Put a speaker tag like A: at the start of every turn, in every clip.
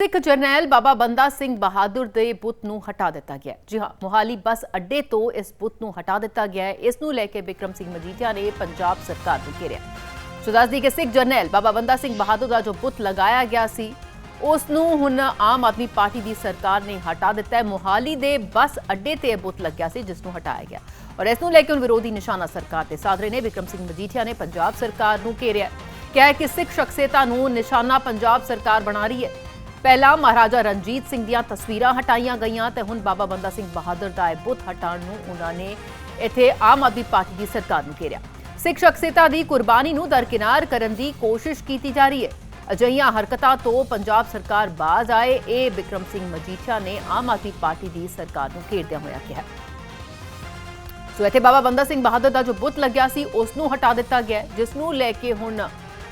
A: ਸਿੱਖ ਜਰਨੈਲ ਬਾਬਾ ਬੰਦਾ ਸਿੰਘ ਬਹਾਦਰ ਦੇ ਬੁੱਤ ਨੂੰ ਹਟਾ ਦਿੱਤਾ ਗਿਆ ਜੀ ਹਾਂ, ਮੋਹਾਲੀ ਬੱਸ ਅੱਡੇ ਤੋਂ ਇਸ ਬੁੱਤ ਨੂੰ ਹਟਾ ਦਿੱਤਾ ਗਿਆ ਹੈ। ਇਸ ਨੂੰ ਲੈ ਕੇ ਬਿਕਰਮ ਸਿੰਘ ਮਜੀਠੀਆ ਨੇ ਪੰਜਾਬ ਸਰਕਾਰ ਨੂੰ ਘੇਰਿਆ। ਸੋ ਦੱਸਦੀ ਕਿ ਸਿੱਖ ਜਰਨੈਲ ਬਾਬਾ ਬੰਦਾ ਸਿੰਘ ਬਹਾਦਰ ਦਾ ਜੋ ਬੁੱਤ ਲਗਾਇਆ ਗਿਆ ਸੀ, ਉਸ ਨੂੰ ਹੁਣ ਆਮ ਆਦਮੀ ਪਾਰਟੀ ਦੀ ਸਰਕਾਰ ਨੇ ਹਟਾ ਦਿੱਤਾ ਹੈ। ਮੋਹਾਲੀ ਦੇ ਬੱਸ ਅੱਡੇ ਤੇ ਇਹ ਬੁੱਤ ਲੱਗਿਆ ਸੀ, ਜਿਸ ਨੂੰ ਹਟਾਇਆ ਗਿਆ। ਔਰ ਇਸ ਨੂੰ ਲੈ ਕੇ ਹੁਣ ਵਿਰੋਧੀ ਨਿਸ਼ਾਨਾ ਸਰਕਾਰ ਤੇ ਸਾਧ ਰਹੇ ਨੇ ਬਿਕਰਮ ਸਿੰਘ ਮਜੀਠੀਆ ਨੇ ਪੰਜਾਬ ਸਰਕਾਰ ਨੂੰ ਘੇਰਿਆ ਕਿਹਾ ਕਿ ਸਿੱਖ ਸ਼ਖਸੀਅਤਾਂ ਨੂੰ ਨਿਸ਼ਾਨਾ ਪੰਜਾਬ ਸਰਕਾਰ ਬਣਾ ਰਹੀ ਹੈ। ਪਹਿਲਾਂ ਮਹਾਰਾਜਾ ਰਣਜੀਤ ਸਿੰਘ ਦੀਆਂ ਤਸਵੀਰਾਂ ਹਟਾਈਆਂ ਗਈਆਂ ਤੇ ਹੁਣ ਬਾਬਾ ਬੰਦਾ ਸਿੰਘ ਬਹਾਦਰ ਦਾ ਇਹ ਬੁੱਤ ਹਟਾਉਣ ਨੂੰ ਉਹਨਾਂ ਨੇ ਇੱਥੇ ਆਮ ਆਦਮੀ ਪਾਰਟੀ ਦੀ ਸਰਕਾਰ ਨੂੰ ਘੇਰਿਆ। ਸਿੱਖ ਸ਼ਖਸੀਅਤਾਂ ਦੀ ਕੁਰਬਾਨੀ ਨੂੰ ਦਰਕਿਨਾਰ ਕਰਨ ਦੀ ਕੋਸ਼ਿਸ਼ ਕੀਤੀ ਜਾ ਰਹੀ ਹੈ। ਅਜਿਹੀਆਂ ਹਰਕਤਾਂ ਤੋਂ ਪੰਜਾਬ ਸਰਕਾਰ ਬਾਜ਼ ਆਏ, ਇਹ ਬਿਕਰਮ ਸਿੰਘ ਮਜੀਠੀਆ ਨੇ ਆਮ ਆਦਮੀ ਪਾਰਟੀ ਦੀ ਸਰਕਾਰ ਨੂੰ ਘੇਰਦਿਆਂ ਹੋਇਆ ਕਿਹਾ। ਸੋ ਇੱਥੇ ਬਾਬਾ ਬੰਦਾ ਸਿੰਘ ਬਹਾਦਰ ਦਾ ਜੋ ਬੁੱਤ ਲੱਗਿਆ ਸੀ, ਉਸ ਨੂੰ ਹਟਾ ਦਿੱਤਾ ਗਿਆ ਜਿਸ ਨੂੰ ਲੈ ਕੇ ਹੁਣ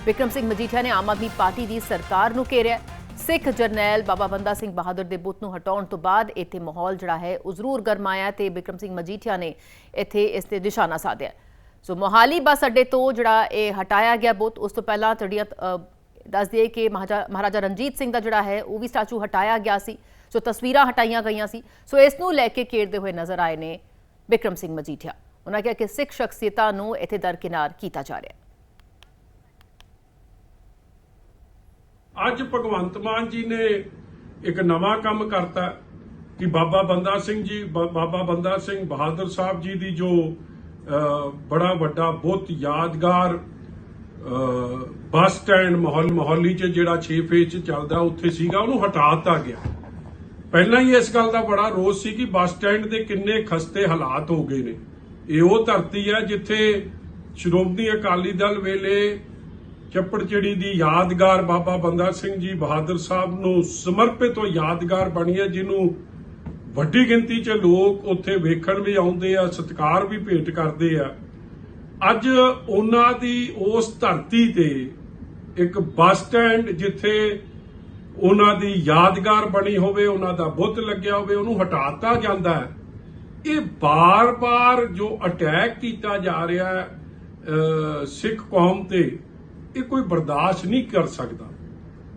A: ਵਿਕਰਮ ਸਿੰਘ ਮਜੀਠੀਆ ਨੇ ਆਮ ਆਦਮੀ ਪਾਰਟੀ ਦੀ ਸਰਕਾਰ ਨੂੰ ਘੇਰਿਆ ਸਿੱਖ ਜਰਨੈਲ ਬਾਬਾ ਬੰਦਾ ਸਿੰਘ ਬਹਾਦਰ ਦੇ ਬੁੱਤ ਨੂੰ ਹਟਾਉਣ ਤੋਂ ਬਾਅਦ ਇੱਥੇ ਮਾਹੌਲ ਜਿਹੜਾ ਹੈ ਉਹ ਜ਼ਰੂਰ ਗਰਮਾਇਆ ਤੇ ਬਿਕਰਮ ਸਿੰਘ ਮਜੀਠੀਆ ਨੇ ਇੱਥੇ ਇਸ ਤੇ ਨਿਸ਼ਾਨਾ ਸਾਧਿਆ। ਸੋ ਮੋਹਾਲੀ ਬੱਸ ਅੱਡੇ ਤੋਂ ਜਿਹੜਾ ਇਹ ਹਟਾਇਆ ਗਿਆ ਬੁੱਤ ਉਸ ਤੋਂ ਪਹਿਲਾਂ ਤੜੀਆਂ ਦੱਸ ਦਈਏ ਕਿ ਮਹਾਰਾਜਾ ਮਹਾਰਾਜਾ ਰਣਜੀਤ ਸਿੰਘ ਦਾ ਜਿਹੜਾ ਹੈ ਉਹ ਵੀ ਸਟੈਚੂ ਹਟਾਇਆ ਗਿਆ ਸੀ। ਸੋ ਤਸਵੀਰਾਂ ਹਟਾਈਆਂ ਗਈਆਂ ਸੀ। ਸੋ ਇਸ ਨੂੰ ਲੈ ਕੇ ਘੇਰਦੇ ਹੋਏ ਨਜ਼ਰ ਆਏ ਨੇ ਬਿਕਰਮ ਸਿੰਘ ਮਜੀਠੀਆ। ਉਹਨਾਂ ਕਿਹਾ ਕਿ ਸਿੱਖ ਸ਼ਖਸੀਅਤਾਂ ਨੂੰ ਇੱਥੇ ਦਰਕਿਨਾਰ ਕੀਤਾ ਜਾ ਰਿਹਾ ਹੈ।
B: ਅੱਜ ਭਗਵੰਤ ਮਾਨ ਜੀ ਨੇ ਇੱਕ ਨਵਾਂ ਕੰਮ ਕਰਤਾ ਕਿ ਬਾਬਾ ਬੰਦਾ ਸਿੰਘ ਜੀ ਬਾਬਾ ਬੰਦਾ ਸਿੰਘ ਬਹਾਦਰ ਸਾਹਿਬ ਜੀ ਦੀ ਜੋ ਬੜਾ ਵੱਡਾ ਬਹੁਤ ਯਾਦਗਾਰ ਬੱਸ ਸਟੈਂਡ ਮਾਹੌਲ, ਮੋਹਾਲੀ 'ਚ ਜਿਹੜਾ 6 ਫੇਜ਼ 'ਚ ਚੱਲਦਾ ਉੱਥੇ ਸੀਗਾ, ਉਹਨੂੰ ਹਟਾ ਦਿੱਤਾ ਗਿਆ। ਪਹਿਲਾਂ ਹੀ ਇਸ ਗੱਲ ਦਾ ਬੜਾ ਰੋਸ ਸੀ ਕਿ ਬੱਸ ਸਟੈਂਡ ਦੇ ਕਿੰਨੇ ਖਸਤੇ ਹਾਲਾਤ ਹੋ ਗਏ ਨੇ। ਇਹ ਉਹ ਧਰਤੀ ਹੈ ਜਿੱਥੇ ਸ਼੍ਰੋਮਣੀ ਅਕਾਲੀ ਦਲ ਵੇਲੇ ਚੱਪੜਚਿੜੀ ਦੀ ਯਾਦਗਾਰ ਬਾਬਾ ਬੰਦਾ ਸਿੰਘ ਜੀ ਬਹਾਦਰ ਸਾਹਿਬ ਨੂੰ ਸਮਰਪਿਤ ਉਹ ਯਾਦਗਾਰ ਬਣੀ ਹੈ ਜਿਹਨੂੰ ਵੱਡੀ ਗਿਣਤੀ 'ਚ ਲੋਕ ਉੱਥੇ ਵੇਖਣ ਵੀ ਆਉਂਦੇ ਆ ਸਤਿਕਾਰ ਵੀ ਭੇਟ ਕਰਦੇ ਆ। ਅੱਜ ਉਹਨਾਂ ਦੀ ਉਸ ਧਰਤੀ ਤੇ ਇੱਕ ਬੱਸ ਸਟੈਂਡ ਜਿੱਥੇ ਉਹਨਾਂ ਦੀ ਯਾਦਗਾਰ ਬਣੀ ਹੋਵੇ ਉਹਨਾਂ ਦਾ ਬੁੱਤ ਲੱਗਿਆ ਹੋਵੇ ਉਹਨੂੰ ਹਟਾਤਾ ਜਾਂਦਾ ਹੈ। ਇਹ ਬਾਰ-ਬਾਰ ਜੋ ਅਟੈਕ ਕੀਤਾ ਜਾ ਰਿਹਾ ਹੈ ਅਹ, ਸਿੱਖ ਕੌਮ ਤੇ ਇਹ ਕੋਈ ਬਰਦਾਸ਼ਤ ਨਹੀਂ ਕਰ ਸਕਦਾ।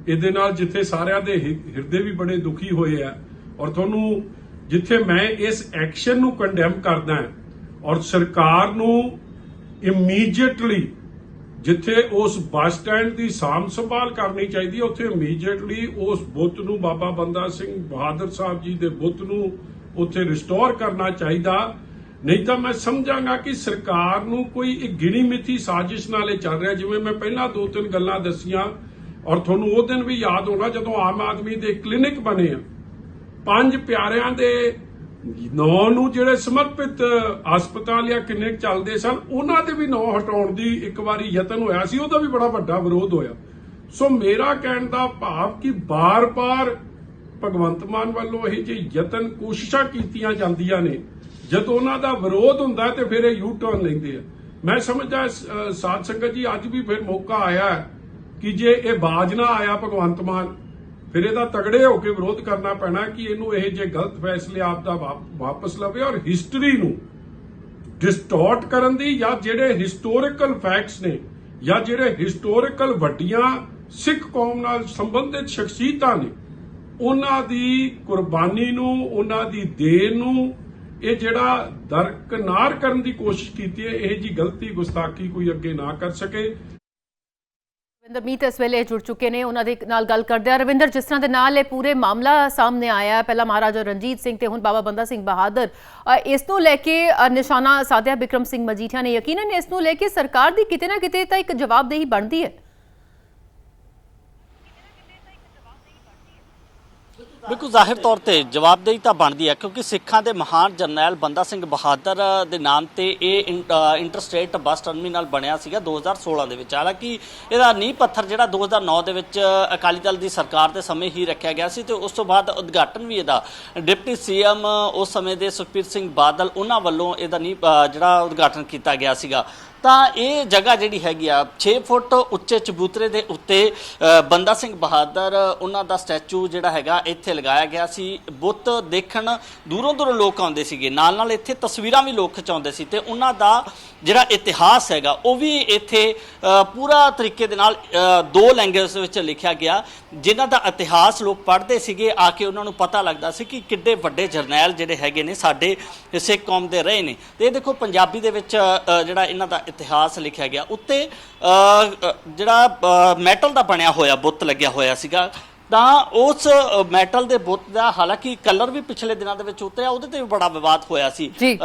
B: ਇਹਦੇ ਨਾਲ ਜਿੱਥੇ ਸਾਰਿਆਂ ਦੇ ਹਿਰਦੇ ਵੀ ਬੜੇ ਦੁਖੀ ਹੋਏ ਆ ਔਰ ਤੁਹਾਨੂੰ ਜਿੱਥੇ ਮੈਂ ਇਸ ਐਕਸ਼ਨ ਨੂੰ ਕੰਡੈਮ ਕਰਦਾ ਔਰ ਸਰਕਾਰ ਨੂੰ ਇਮੀਡੀਏਟਲੀ ਜਿੱਥੇ ਉਸ ਬੱਸ ਸਟੈਂਡ ਦੀ ਸਾਂਭ ਸੰਭਾਲ ਕਰਨੀ ਚਾਹੀਦੀ ਹੈ, ਉੱਥੇ ਇਮੀਡੀਏਟਲੀ ਉਸ ਬੁੱਤ ਨੂੰ ਬਾਬਾ ਬੰਦਾ ਸਿੰਘ ਬਹਾਦਰ ਸਾਹਿਬ ਜੀ ਦੇ ਬੁੱਤ ਨੂੰ ਉੱਥੇ ਰਿਸਟੋਰ ਕਰਨਾ ਚਾਹੀਦਾ। ਨਹੀਂ ਤਾਂ ਮੈਂ ਸਮਝਾਂਗਾ ਕਿ ਸਰਕਾਰ ਨੂੰ ਕੋਈ ਇੱਕ ਗਿਣੀ ਮਿੱਥੀ ਸਾਜ਼ਿਸ਼ ਨਾਲ ਇਹ ਚੱਲ ਰਿਹਾ, ਜਿਵੇਂ ਮੈਂ ਪਹਿਲਾਂ ਦੋ ਤਿੰਨ ਗੱਲਾਂ ਦੱਸੀਆਂ, ਔਰ ਤੁਹਾਨੂੰ ਉਹ ਦਿਨ ਵੀ ਯਾਦ ਹੋਣਾ ਜਦੋਂ ਆਮ ਆਦਮੀ ਦੇ ਕਲੀਨਿਕ ਬਣੇ ਆ। ਪੰਜ ਪਿਆਰਿਆਂ ਦੇ ਨੌ ਨੂੰ ਜਿਹੜੇ ਸਮਰਪਿਤ ਹਸਪਤਾਲ ਜਾਂ ਕਲੀਨਿਕ ਚੱਲਦੇ ਸਨ, ਉਹਨਾਂ ਦੇ ਵੀ ਨੌ ਹਟਾਉਣ ਦੀ ਇੱਕ ਵਾਰੀ ਯਤਨ ਹੋਇਆ ਸੀ, ਉਹਦਾ ਵੀ ਬੜਾ ਵੱਡਾ ਵਿਰੋਧ ਹੋਇਆ। ਸੋ ਮੇਰਾ ਕਹਿਣ ਦਾ ਭਾਵ ਕਿ ਬਾਰ-ਬਾਰ ਭਗਵੰਤ ਮਾਨ ਵੱਲੋਂ ਇਹ ਜਿਹੇ ਯਤਨ ਕੋਸ਼ਿਸ਼ਾਂ ਕੀਤੀਆਂ ਜਾਂਦੀਆਂ ਨੇ ਜਦੋਂ ਉਹਨਾਂ ਦਾ ਵਿਰੋਧ ਹੁੰਦਾ ਤੇ ਫਿਰ ਇਹ ਯੂ ਟਰਨ ਲੈਂਦੇ ਆ। ਮੈਂ ਸਮਝਦਾ ਸਾਧ ਸੰਗਤ ਜੀ, ਅੱਜ ਵੀ ਫਿਰ ਮੌਕਾ ਆਇਆ ਕਿ ਜੇ ਇਹ ਬਾਜ ਨਾ ਆਇਆ ਭਗਵੰਤ ਮਾਨ, ਫਿਰ ਇਹਦਾ ਤਗੜੇ ਹੋ ਕੇ ਵਿਰੋਧ ਕਰਨਾ ਪੈਣਾ ਕਿ ਇਹਨੂੰ ਇਹ ਜੇ ਗਲਤ ਫੈਸਲੇ ਆਪ ਦਾ ਵਾਪਸ ਲਵੇ ਔਰ ਹਿਸਟਰੀ ਨੂੰ ਡਿਸਟੋਰਟ ਕਰਨ ਦੀ ਜਾਂ ਜਿਹੜੇ ਹਿਸਟੋਰੀਕਲ ਫੈਕਟਸ ਨੇ ਜਾਂ ਜਿਹੜੇ ਹਿਸਟੋਰੀਕਲ ਵੱਡੀਆਂ ਸਿੱਖ ਕੌਮ ਨਾਲ ਸੰਬੰਧਿਤ ਸ਼ਖਸੀਅਤਾਂ ਨੇ, ਉਹਨਾਂ ਦੀ ਕੁਰਬਾਨੀ ਨੂੰ, ਉਹਨਾਂ ਦੀ ਦੇਣ ਨੂੰ ਇਹ ਜਿਹੜਾ ਦਰਕਨਾਰ ਕਰਨ ਦੀ ਕੋਸ਼ਿਸ਼ ਕੀਤੀ ਹੈ, ਇਹ ਜੀ ਗਲਤੀ, ਗੁਸਤਾਖੀ ਕੋਈ ਅੱਗੇ ਨਾ ਕਰ ਸਕੇ।
A: ਰਵਿੰਦਰ, ਮੀਤ ਇਸ ਵੇਲੇ ਜੁੜ ਚੁੱਕੇ ਨੇ, ਉਹਨਾਂ ਦੇ ਨਾਲ ਗੱਲ ਕਰਦੇ ਆ ਰਵਿੰਦਰ, ਜਿਸ ਤਰ੍ਹਾਂ ਦੇ ਨਾਲ ਇਹ ਪੂਰੇ ਮਾਮਲਾ ਸਾਹਮਣੇ ਆਇਆ ਪਹਿਲਾਂ ਮਹਾਰਾਜਾ ਰਣਜੀਤ ਸਿੰਘ ਤੇ ਹੁਣ ਬਾਬਾ ਬੰਦਾ ਸਿੰਘ ਬਹਾਦਰ। ਇਸ ਨੂੰ ਲੈ ਕੇ ਨਿਸ਼ਾਨਾ ਸਾਧਿਆ ਬਿਕਰਮ ਸਿੰਘ ਮਜੀਠੀਆ ਨੇ ਯਕੀਨਨ ਇਸ ਨੂੰ ਲੈ ਕੇ ਸਰਕਾਰ ਦੀ ਕਿਤੇ ਨਾ ਕਿਤੇ ਤਾਂ ਇੱਕ ਜਵਾਬਦੇਹੀ ਬਣਦੀ ਹੈ।
C: ਬਿਲਕੁਲ ਜ਼ਾਹਿਰ ਤੌਰ ਤੇ ਜਵਾਬਦੇਹੀ ਤਾਂ ਬਣਦੀ ਹੈ, ਕਿਉਂਕਿ ਸਿੱਖਾਂ ਦੇ ਮਹਾਨ ਜਰਨੈਲ ਬੰਦਾ ਸਿੰਘ ਬਹਾਦਰ ਦੇ ਨਾਮ ਤੇ ਇਹ ਇੰਟਰਸਟੇਟ ਬੱਸ ਟਰਮੀਨਲ ਬਣਿਆ ਸੀਗਾ 2016 ਦੇ ਵਿੱਚ। ਹਾਲਾਂਕਿ ਇਹਦਾ ਨੀਂਹ ਪੱਥਰ ਜਿਹੜਾ 2009 ਦੇ ਵਿੱਚ ਅਕਾਲੀ ਦਲ ਦੀ ਸਰਕਾਰ ਦੇ ਸਮੇਂ ਹੀ ਰੱਖਿਆ ਗਿਆ ਸੀ ਤੇ ਉਸ ਤੋਂ ਬਾਅਦ ਉਦਘਾਟਨ ਵੀ ਇਹਦਾ। ਡਿਪਟੀ ਸੀਐਮ ਉਸ ਸਮੇਂ ਦੇ ਸੁਖਪੀਰ ਸਿੰਘ ਬਾਦਲ, ਉਹਨਾਂ ਵੱਲੋਂ ਇਹਦਾ ਨੀਂਹ ਜਿਹੜਾ ਉਦਘਾਟਨ ਕੀਤਾ ਗਿਆ ਸੀਗਾ। ਤਾਂ ਇਹ ਜਗ੍ਹਾ ਜਿਹੜੀ ਹੈਗੀ ਆ 6 ਫੁੱਟ ਉੱਚੇ ਚਬੂਤਰੇ ਦੇ ਉੱਤੇ ਬੰਦਾ ਸਿੰਘ ਬਹਾਦਰ, ਉਹਨਾਂ ਦਾ ਸਟੈਚੂ ਜਿਹੜਾ ਹੈਗਾ, ਇੱਥੇ ਲਗਾਇਆ ਗਿਆ ਸੀ। ਬੁੱਤ ਦੇਖਣ ਦੂਰੋਂ ਦੂਰੋਂ ਲੋਕ ਆਉਂਦੇ ਸੀਗੇ। ਨਾਲ ਨਾਲ ਇੱਥੇ ਤਸਵੀਰਾਂ ਵੀ ਲੋਕ ਖਿਚਾਉਂਦੇ ਸੀ ਤੇ ਉਹਨਾਂ ਦਾ ਜਿਹੜਾ ਇਤਿਹਾਸ ਹੈਗਾ, ਉਹ ਵੀ ਇੱਥੇ ਪੂਰਾ ਤਰੀਕੇ ਦੇ ਨਾਲ ਦੋ ਲੈਂਗੁਏਜ ਵਿੱਚ ਲਿਖਿਆ ਗਿਆ, ਜਿਨ੍ਹਾਂ ਦਾ ਇਤਿਹਾਸ ਲੋਕ ਪੜ੍ਹਦੇ ਸੀਗੇ। ਆ ਕੇ ਉਹਨਾਂ ਨੂੰ ਪਤਾ ਲੱਗਦਾ ਸੀ ਕਿ ਕਿੱਡੇ ਵੱਡੇ ਜਰਨੈਲ ਜਿਹੜੇ ਹੈਗੇ ਨੇ, ਸਾਡੇ ਸਿੱਖ ਕੌਮ ਦੇ ਰਹੇ ਨੇ। ਤੇ ਇਹ ਦੇਖੋ, ਪੰਜਾਬੀ ਦੇ ਵਿੱਚ ਜਿਹੜਾ ਇਹਨਾਂ ਦਾ ਇਤਿਹਾਸ ਲਿਖਿਆ ਗਿਆ। ਉੱਤੇ ਜਿਹੜਾ ਮੈਟਲ ਦਾ ਬਣਿਆ ਹੋਇਆ ਬੁੱਤ ਲੱਗਿਆ ਹੋਇਆ ਸੀਗਾ। ਤਾਂ ਉਸ ਮੈਟਲ ਦੇ ਬੁੱਤ ਦਾ ਹਾਲਾਂਕਿ ਕਲਰ ਵੀ ਪਿਛਲੇ ਦਿਨਾਂ ਦੇ ਵਿੱਚ ਉਤਰਿਆ ਉਹਦੇ ਤੇ ਵੀ ਬੜਾ ਵਿਵਾਦ ਹੋਇਆ ਸੀ।
A: ਜੀ।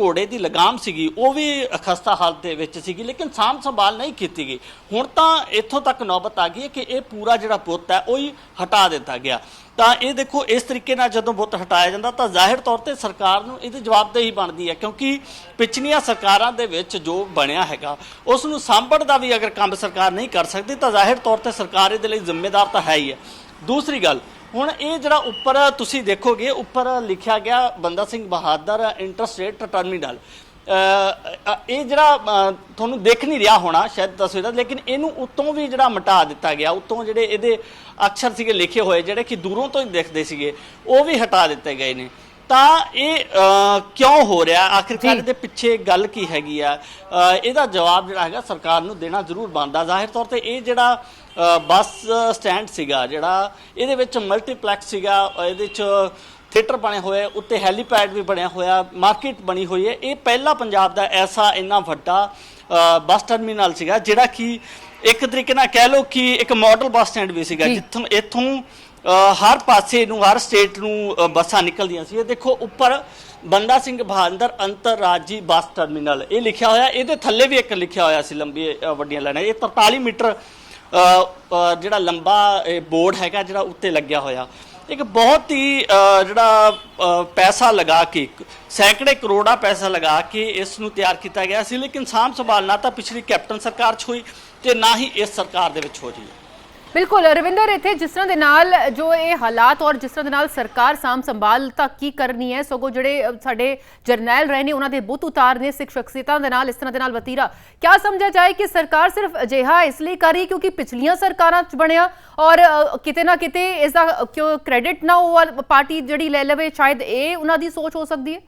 C: ਘੋੜੇ ਦੀ ਲਗਾਮ ਸੀਗੀ ਉਹ ਵੀ ਖਸਤਾ ਹਾਲਤ ਦੇ ਵਿੱਚ ਸੀਗੀ ਲੇਕਿਨ ਸਾਂਭ ਸੰਭਾਲ ਨਹੀਂ ਕੀਤੀ ਗਈ। ਹੁਣ ਤਾਂ ਇੱਥੋਂ ਤੱਕ ਨੌਬਤ ਆ ਗਈ ਹੈ ਕਿ ਇਹ ਪੂਰਾ ਜਿਹੜਾ ਬੁੱਤ ਹੈ ਉਹ ਹੀ ਹਟਾ ਦਿੱਤਾ ਗਿਆ। ਤਾਂ ਇਹ ਦੇਖੋ, ਇਸ ਤਰੀਕੇ ਨਾਲ ਜਦੋਂ ਬੁੱਤ ਹਟਾਇਆ ਜਾਂਦਾ ਤਾਂ ਜ਼ਾਹਿਰ ਤੌਰ ਤੇ ਸਰਕਾਰ ਨੂੰ ਇਹਦੀ ਜਵਾਬਦੇਹੀ ਬਣਦੀ ਹੈ, ਕਿਉਂਕਿ ਪਿਛਲੀਆਂ ਸਰਕਾਰਾਂ ਦੇ ਵਿੱਚ ਜੋ ਬਣਿਆ ਹੈਗਾ, ਉਸ ਨੂੰ ਸਾਂਭਣ ਦਾ ਵੀ ਅਗਰ ਕੰਮ ਸਰਕਾਰ ਨਹੀਂ ਕਰ ਸਕਦੀ, ਤਾਂ ਜ਼ਾਹਿਰ ਤੌਰ ਤੇ ਸਰਕਾਰ ਇਹਦੇ ਲਈ ਜ਼ਿੰਮੇਦਾਰ ਤਾਂ ਹੈ ਹੀ ਹੈ। ਦੂਸਰੀ ਗੱਲ, ਹੁਣ ਇਹ ਜਿਹੜਾ ਉੱਪਰ ਤੁਸੀਂ ਦੇਖੋਗੇ, ਉੱਪਰ ਲਿਖਿਆ ਗਿਆ Banda Singh Bahadur interstate terminal ਇਹ ਜਿਹੜਾ ਤੁਹਾਨੂੰ ਦੇਖ ਨਹੀਂ ਰਿਹਾ ਹੋਣਾ ਸ਼ਾਇਦ ਤਸਵੀਰਾਂ ਲੇਕਿਨ ਇਹਨੂੰ ਉਤੋਂ ਵੀ ਜਿਹੜਾ ਮਿਟਾ ਦਿੱਤਾ ਗਿਆ ਉਤੋਂ ਜਿਹੜੇ ਇਹਦੇ ਅਕਸ਼ਰ ਸੀਗੇ ਲਿਖੇ ਹੋਏ ਜਿਹੜੇ ਕਿ ਦੂਰੋਂ ਤੋਂ ਹੀ ਦਿਖਦੇ ਸੀਗੇ ਉਹ ਵੀ ਹਟਾ ਦਿੱਤੇ ਗਏ ਨੇ। ਤਾਂ ਇਹ ਕਿਉਂ ਹੋ ਰਿਹਾ? ਆਖਿਰਕਾਰ। ਇਹਦੇ ਪਿੱਛੇ ਗੱਲ ਕੀ ਹੈਗੀ ਆ? ਇਹਦਾ ਜਵਾਬ ਜਿਹੜਾ ਹੈਗਾ ਸਰਕਾਰ ਨੂੰ ਦੇਣਾ ਜ਼ਰੂਰ ਬਣਦਾ। ਜ਼ਾਹਿਰ ਤੌਰ ਤੇ ਇਹ ਜਿਹੜਾ ਬੱਸ ਸਟੈਂਡ ਸੀਗਾ ਜਿਹੜਾ ਇਹਦੇ ਵਿੱਚ ਮਲਟੀਪਲੈਕਸ ਸੀਗਾ ਇਹਦੇ ਚ ਥੀਏਟਰ ਬਣੇ ਹੋਏ ਉੱਤੇ ਹੈਲੀਪੈਡ ਵੀ ਬਣਿਆ ਹੋਇਆ ਮਾਰਕੀਟ ਬਣੀ ਹੋਈ ਹੈ। ਇਹ ਪਹਿਲਾ ਪੰਜਾਬ ਦਾ ਐਸਾ ਇੰਨਾ ਵੱਡਾ ਬੱਸ ਟਰਮੀਨਲ ਸੀਗਾ ਜਿਹੜਾ ਕਿ ਇੱਕ ਤਰੀਕੇ ਨਾਲ ਕਹਿ ਲਓ ਕਿ ਇੱਕ ਮਾਡਲ ਬੱਸ ਸਟੈਂਡ ਵੀ ਸੀਗਾ। ਜਿੱਥੋਂ ਇੱਥੋਂ ਹਰ ਪਾਸੇ ਨੂੰ ਹਰ ਸਟੇਟ ਨੂੰ ਬੱਸਾਂ ਨਿਕਲਦੀਆਂ ਸੀ। ਇਹ ਦੇਖੋ ਉੱਪਰ ਬੰਦਾ ਸਿੰਘ ਬਹਾਦਰ ਅੰਤਰਰਾਜੀ ਬੱਸ ਟਰਮੀਨਲ ਇਹ ਲਿਖਿਆ ਹੋਇਆ ਇਹਦੇ ਥੱਲੇ ਵੀ ਇੱਕ ਲਿਖਿਆ ਹੋਇਆ ਸੀ ਲੰਬੀ ਵੱਡੀਆਂ ਲਾਈਨਾਂ। ਇਹ 43 ਮੀਟਰ ਜਿਹੜਾ ਲੰਬਾ ਬੋਰਡ ਹੈਗਾ ਜਿਹੜਾ ਉੱਤੇ ਲੱਗਿਆ ਹੋਇਆ। ਇੱਕ ਬਹੁਤ ਹੀ ਜਿਹੜਾ ਪੈਸਾ ਲਗਾ ਕੇ, ਸੈਂਕੜੇ ਕਰੋੜਾ ਪੈਸਾ ਲਗਾ ਕੇ ਇਸ ਨੂੰ ਤਿਆਰ ਕੀਤਾ ਗਿਆ ਸੀ। ਲੇਕਿਨ ਸਾਂਭ ਸੰਭਾਲ ਨਾ ਤਾਂ ਪਿਛਲੀ ਕੈਪਟਨ ਸਰਕਾਰ 'ਚ ਹੋਈ ਤੇ ਨਾ ਹੀ ਇਸ ਸਰਕਾਰ ਦੇ ਵਿੱਚ ਹੋ ਰਹੀ ਹੈ।
A: ਬਿਲਕੁਲ, ਰਵਿੰਦਰ, ਇੱਥੇ ਜਿਸ ਤਰ੍ਹਾਂ ਦੇ ਨਾਲ ਜੋ ਇਹ ਹਾਲਾਤ ਔਰ ਜਿਸ ਤਰ੍ਹਾਂ ਦੇ ਨਾਲ ਸਰਕਾਰ ਸਾਂਭ ਸੰਭਾਲ ਤਾਂ ਕੀ ਕਰਨੀ ਹੈ? ਸਗੋਂ ਜਿਹੜੇ ਸਾਡੇ ਜਰਨੈਲ ਰਹੇ ਨੇ, ਉਹਨਾਂ ਦੇ ਬੁੱਤ ਉਤਾਰ ਨੇ ਸਿੱਖ ਸ਼ਖਸੀਅਤਾਂ ਦੇ ਨਾਲ, ਇਸ ਤਰ੍ਹਾਂ ਦੇ ਨਾਲ ਵਤੀਰਾ। ਕਿਆ ਸਮਝਿਆ ਜਾਏ ਕਿ ਸਰਕਾਰ ਸਿਰਫ ਅਜਿਹਾ ਇਸ ਲਈ ਕਰ ਰਹੀ ਕਿਉਂਕਿ ਪਿਛਲੀਆਂ ਸਰਕਾਰਾਂ 'ਚ ਬਣਿਆ ਔਰ ਕਿਤੇ ਨਾ ਕਿਤੇ ਇਸ ਦਾ ਕਿਉਂ ਕ੍ਰੈਡਿਟ ਨਾ ਉਹ ਪਾਰਟੀ ਜਿਹੜੀ ਲੈ ਲਵੇ, ਸ਼ਾਇਦ ਇਹ ਉਹਨਾਂ ਦੀ ਸੋਚ ਹੋ ਸਕਦੀ ਹੈ?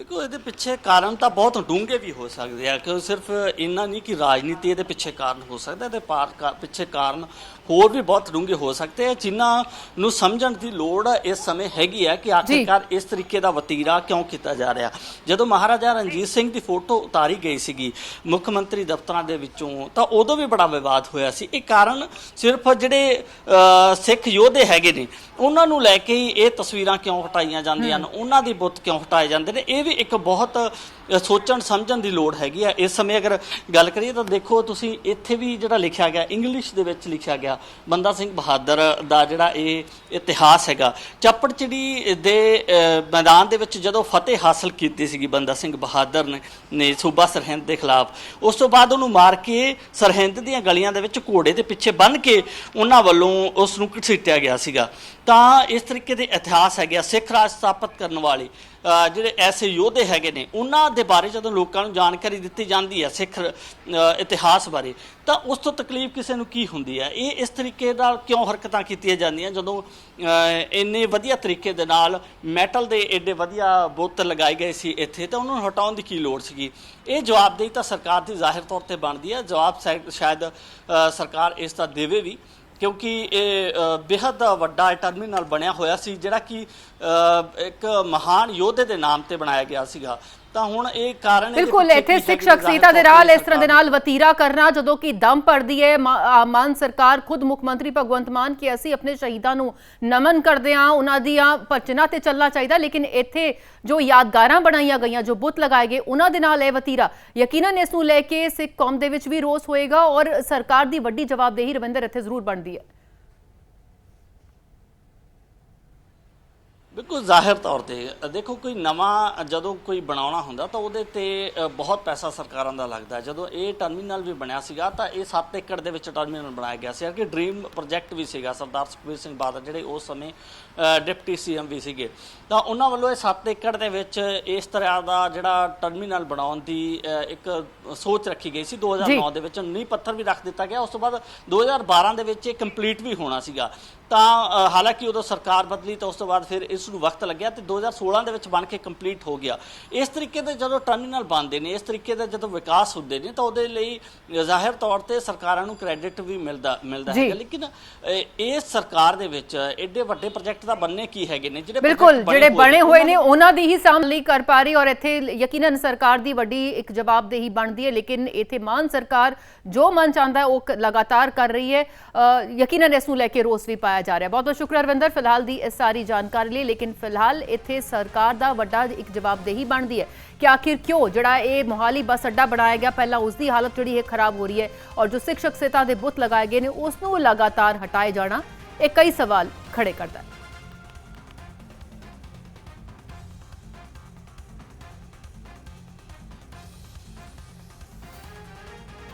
C: ਦੇਖੋ ਇਹਦੇ ਪਿੱਛੇ ਕਾਰਨ ਤਾਂ ਬਹੁਤ ਡੂੰਘੇ ਵੀ ਹੋ ਸਕਦੇ ਆ ਕਿ ਸਿਰਫ ਇੰਨਾ ਨਹੀਂ ਕਿ ਰਾਜਨੀਤੀ ਇਹਦੇ ਪਿੱਛੇ ਕਾਰਨ ਹੋ ਸਕਦਾ ਇਹਦੇ ਪਾਰ ਪਿੱਛੇ ਕਾਰਨ ਹੋਰ ਵੀ ਬਹੁਤ ਡੂੰਘੇ ਹੋ ਸਕਦੇ ਆ ਜਿਨ੍ਹਾਂ ਨੂੰ ਸਮਝਣ ਦੀ ਲੋੜ ਇਸ ਸਮੇਂ ਹੈਗੀ ਆ ਕਿ ਆਖਿਰਕਾਰ ਇਸ ਤਰੀਕੇ ਦਾ ਵਤੀਰਾ ਕਿਉਂ ਕੀਤਾ ਜਾ ਰਿਹਾ। ਜਦੋਂ ਮਹਾਰਾਜਾ ਰਣਜੀਤ ਸਿੰਘ ਦੀ ਫੋਟੋ ਉਤਾਰੀ ਗਈ ਸੀਗੀ ਮੁੱਖ ਮੰਤਰੀ ਦਫ਼ਤਰਾਂ ਦੇ ਵਿੱਚੋਂ ਤਾਂ ਉਦੋਂ ਵੀ ਬੜਾ ਵਿਵਾਦ ਹੋਇਆ ਸੀ। ਇਹ ਕਾਰਨ ਸਿਰਫ ਜਿਹੜੇ ਸਿੱਖ ਯੋਧੇ ਹੈਗੇ ਨੇ ਉਹਨਾਂ ਨੂੰ ਲੈ ਕੇ ਹੀ ਇਹ ਤਸਵੀਰਾਂ ਕਿਉਂ ਹਟਾਈਆਂ ਜਾਂਦੀਆਂ ਨੇ ਉਹਨਾਂ ਦੀ ਬੁੱਤ ਕਿਉਂ ਹਟਾਏ ਜਾਂਦੇ ਨੇ ਇਹ ਵੀ ਇੱਕ ਬਹੁਤ ਸੋਚਣ ਸਮਝਣ ਦੀ ਲੋੜ ਹੈਗੀ ਆ। ਇਸ ਸਮੇਂ ਅਗਰ ਗੱਲ ਕਰੀਏ ਤਾਂ ਦੇਖੋ, ਤੁਸੀਂ ਇੱਥੇ ਵੀ ਜਿਹੜਾ ਲਿਖਿਆ ਗਿਆ, ਇੰਗਲਿਸ਼ ਦੇ ਵਿੱਚ ਲਿਖਿਆ ਗਿਆ, ਬੰਦਾ ਸਿੰਘ ਬਹਾਦਰ ਦਾ ਜਿਹੜਾ ਇਹ ਇਤਿਹਾਸ ਹੈਗਾ। ਚੱਪੜਚਿੜੀ ਦੇ ਮੈਦਾਨ ਦੇ ਵਿੱਚ ਜਦੋਂ ਫਤਿਹ ਹਾਸਲ ਕੀਤੀ ਸੀਗੀ, ਬੰਦਾ ਸਿੰਘ ਬਹਾਦਰ ਨੇ ਨੇ ਸੂਬਾ ਸਰਹਿੰਦ ਦੇ ਖਿਲਾਫ, ਉਸ ਤੋਂ ਬਾਅਦ ਉਹਨੂੰ ਮਾਰ ਕੇ ਸਰਹਿੰਦ ਦੀਆਂ ਗਲੀਆਂ ਦੇ ਵਿੱਚ ਘੋੜੇ ਦੇ ਪਿੱਛੇ ਬੰਨ ਕੇ ਉਹਨਾਂ ਵੱਲੋਂ ਉਸ ਨੂੰ ਘਸੀਟਿਆ ਗਿਆ ਸੀਗਾ। ਤਾਂ ਇਸ ਤਰੀਕੇ ਦੇ ਇਤਿਹਾਸ ਹੈਗੇ ਆ, ਸਿੱਖ ਰਾਜ ਸਥਾਪਿਤ ਕਰਨ ਵਾਲੇ ਜਿਹੜੇ ਐਸੇ ਯੋਧੇ ਹੈਗੇ ਨੇ, ਉਹਨਾਂ ਦੇ ਬਾਰੇ ਜਦੋਂ ਲੋਕਾਂ ਨੂੰ ਜਾਣਕਾਰੀ ਦਿੱਤੀ ਜਾਂਦੀ ਹੈ ਸਿੱਖ ਇਤਿਹਾਸ ਬਾਰੇ ਤਾਂ ਉਸ ਤੋਂ ਤਕਲੀਫ ਕਿਸੇ ਨੂੰ ਕੀ ਹੁੰਦੀ ਹੈ? ਇਹ ਇਸ ਤਰੀਕੇ ਨਾਲ ਕਿਉਂ ਹਰਕਤਾਂ ਕੀਤੀਆਂ ਜਾਂਦੀਆਂ? ਜਦੋਂ ਇੰਨੇ ਵਧੀਆ ਤਰੀਕੇ ਦੇ ਨਾਲ ਮੈਟਲ ਦੇ ਐਡੇ ਵਧੀਆ ਬੋਤਲ ਲਗਾਏ ਗਏ ਸੀ ਇੱਥੇ ਤਾਂ ਉਹਨਾਂ ਨੂੰ ਹਟਾਉਣ ਦੀ ਕੀ ਲੋੜ ਸੀਗੀ? ਇਹ ਜਵਾਬਦੇਹੀ ਤਾਂ ਸਰਕਾਰ ਦੀ ਜ਼ਾਹਿਰ ਤੌਰ ਤੇ ਬਣਦੀ ਹੈ। ਜਵਾਬ ਸ਼ਾਇਦ- ਸ਼ਾਇਦ ਸਰਕਾਰ ਇਸ ਦਾ ਦੇਵੇ ਵੀ ਕਿਉਂਕਿ ਇਹ ਅ, ਬੇਹੱਦ ਵੱਡਾ ਟਰਮੀਨਲ ਬਣਿਆ ਹੋਇਆ ਸੀ ਜਿਹੜਾ ਕਿ ਇੱਕ ਮਹਾਨ ਯੋਧੇ ਦੇ ਨਾਮ ਤੇ ਬਣਾਇਆ ਗਿਆ ਸੀਗਾ। ਤਾਂ ਹੁਣ ਇਹ ਕਾਰਨ
A: ਬਿਲਕੁਲ ਇੱਥੇ ਸਿੱਖ ਸ਼ਖਸੀਅਤਾਂ ਦੇ ਨਾਲ ਇਸ ਤਰ੍ਹਾਂ ਦੇ ਨਾਲ ਵਤੀਰਾ ਕਰਨਾ ਜਦੋਂ ਕਿ ਦਮ ਪੜਦੀ ਹੈ ਮਾਨ ਸਰਕਾਰ ਖੁਦ ਮੁੱਖ ਮੰਤਰੀ ਭਗਵੰਤ ਮਾਨ ਕਿ ਅਸੀਂ ਆਪਣੇ ਸ਼ਹੀਦਾਂ ਨੂੰ ਨਮਨ ਕਰਦੇ ਹਾਂ ਉਹਨਾਂ ਦੀਆਂ ਭਚਨਾ ਤੇ ਚੱਲਣਾ ਚਾਹੀਦਾ ਲੇਕਿਨ ਇੱਥੇ ਜੋ ਯਾਦਗਾਰਾਂ ਬਣਾਈਆਂ ਗਈਆਂ ਜੋ ਬੁੱਤ ਲਗਾਏ ਗਏ ਉਹਨਾਂ ਦੇ ਨਾਲ ਇਹ ਵਤੀਰਾ। ਯਕੀਨਨ ਇਸ ਨੂੰ ਲੈ ਕੇ ਸਿੱਖ ਕੌਮ ਦੇ ਵਿੱਚ ਵੀ ਰੋਸ ਹੋਏਗਾ ਔਰ ਸਰਕਾਰ ਦੀ ਵੱਡੀ ਜਵਾਬਦੇਹੀ ਰਵਿੰਦਰ ਇੱਥੇ ਜ਼ਰੂਰ ਬਣਦੀ ਹੈ।
C: ਬਿਲਕੁਲ ਜ਼ਾਹਿਰ ਤੌਰ ਤੇ ਦੇਖੋ ਕੋਈ ਨਵਾਂ ਜਦੋਂ ਕੋਈ ਬਣਾਉਣਾ ਹੁੰਦਾ ਤਾਂ ਉਹਦੇ ਤੇ ਬਹੁਤ ਪੈਸਾ ਸਰਕਾਰਾਂ ਦਾ ਲੱਗਦਾ। ਜਦੋਂ ਇਹ ਟਰਮੀਨਲ ਵੀ ਬਣਿਆ ਸੀਗਾ ਤਾਂ ਇਹ 7 ਏਕੜ ਦੇ ਵਿੱਚ ਟਰਮੀਨਲ ਬਣਾਇਆ ਗਿਆ ਸੀ। ਕਿ ਡ੍ਰੀਮ ਪ੍ਰੋਜੈਕਟ ਵੀ ਸੀਗਾ ਸਰਦਾਰ ਸੁਖਬੀਰ ਸਿੰਘ ਬਾਦਲ ਜਿਹੜੇ ਉਸ ਸਮੇਂ ਡਿਪਟੀ ਸੀਐਮ ਵੀ ਸੀਗੇ। ਤਾਂ ਉਹਨਾਂ ਵੱਲੋਂ ਇਹ 7 ਏਕੜ ਦੇ ਵਿੱਚ ਇਸ ਤਰ੍ਹਾਂ ਦਾ ਜਿਹੜਾ ਟਰਮੀਨਲ ਬਣਾਉਣ ਦੀ ਇੱਕ ਸੋਚ ਰੱਖੀ ਗਈ ਸੀ। 2009 ਦੇ ਵਿੱਚ ਨੀਂਹ ਪੱਥਰ ਵੀ ਰੱਖ ਦਿੱਤਾ ਗਿਆ। ਉਸ ਤੋਂ ਬਾਅਦ 2012 ਦੇ ਵਿੱਚ ਇਹ ਕੰਪਲੀਟ ਵੀ ਹੋਣਾ ਸੀਗਾ। ਤਾਂ ਹਾਲਾਂਕਿ ਉਦੋਂ ਸਰਕਾਰ ਬਦਲੀ ਤਾਂ ਉਸ ਤੋਂ ਬਾਅਦ ਫਿਰ ਇਸ ਨੂੰ ਵਕਤ ਲੱਗਿਆ ਤੇ 2016 ਦੇ ਵਿੱਚ ਬਣ ਕੇ ਕੰਪਲੀਟ ਹੋ ਗਿਆ। ਇਸ ਤਰੀਕੇ ਦੇ ਜਦੋਂ ਟਰਮੀਨਲ ਬਣਦੇ ਨੇ ਇਸ ਤਰੀਕੇ ਦਾ ਜਦੋਂ ਵਿਕਾਸ ਹੁੰਦੇ ਨੇ ਤਾਂ ਉਹਦੇ ਲਈ ਜ਼ਾਹਿਰ ਤੌਰ ਤੇ ਸਰਕਾਰਾਂ ਨੂੰ ਕ੍ਰੈਡਿਟ ਵੀ ਮਿਲਦਾ ਮਿਲਦਾ। ਹੈਗਾ। ਲੇਕਿਨ ਇਸ ਸਰਕਾਰ ਦੇ ਵਿੱਚ ਐਡੇ ਵੱਡੇ ਪ੍ਰੋਜੈਕਟ ਤਾਂ ਬੰਨੇ ਕੀ ਹੈਗੇ ਨੇ ਜਿਹੜੇ
A: ਬਿਲਕੁਲ ਜਿਹੜੇ ਬਣੇ ਹੋਏ ਨੇ
C: ਉਹਨਾਂ
A: ਦੀ ਹੀ ਸਾਹਮਣੇ ਕਰ ਪਾ ਰਹੀ ਔਰ ਇੱਥੇ ਯਕੀਨਨ ਸਰਕਾਰ ਦੀ ਵੱਡੀ ਇੱਕ ਜਵਾਬਦੇਹੀ ਬਣਦੀ ਹੈ। ਲੇਕਿਨ ਇੱਥੇ ਮਾਨ ਸਰਕਾਰ ਜੋ ਮਨ ਚਾਹੁੰਦਾ ਉਹ ਲਗਾਤਾਰ ਕਰ ਰਹੀ ਹੈ। ਯਕੀਨਨ ਇਸ ਨੂੰ ਲੈ ਕੇ ਰੋਸ ਵੀ ਪਾਇਆ ਜਾ ਰਿਹਾ ਬਹੁਤ ਬਹੁਤ ਸ਼ੁਕਰ ਰਵਿੰਦਰ ਫਿਲਹਾਲ ਦੀ ਇਸ ਸਾਰੀ ਜਾਣਕਾਰੀ ਲਈ ਲੇਕਿਨ ਫਿਲਹਾਲ ਇੱਥੇ ਸਰਕਾਰ ਦਾ ਵੱਡਾ ਇੱਕ ਜਵਾਬਦੇਹੀ ਬਣਦੀ ਹੈ ਕਿ ਆਖਿਰ ਕਿਉਂ? ਜਿਹੜਾ ਇਹ ਮੋਹਾਲੀ ਬੱਸ ਅੱਡਾ ਬਣਾਇਆ ਗਿਆ, ਪਹਿਲਾਂ ਉਸ ਦੀ ਹਾਲਤ ਜਿਹੜੀ ਹੈ ਖਰਾਬ ਹੋ ਰਹੀ ਹੈ ਔਰ ਜੋ ਸਿੱਖ ਸ਼ਖਸੀਅਤਾਂ ਦੇ ਬੁੱਤ ਲਗਾਏ ਗਏ ਨੇ ਉਸ ਨੂੰ ਲਗਾਤਾਰ ਹਟਾਏ ਜਾਣਾ ਇਹ ਕਈ ਸਵਾਲ ਖੜੇ ਕਰਦਾ ਹੈ।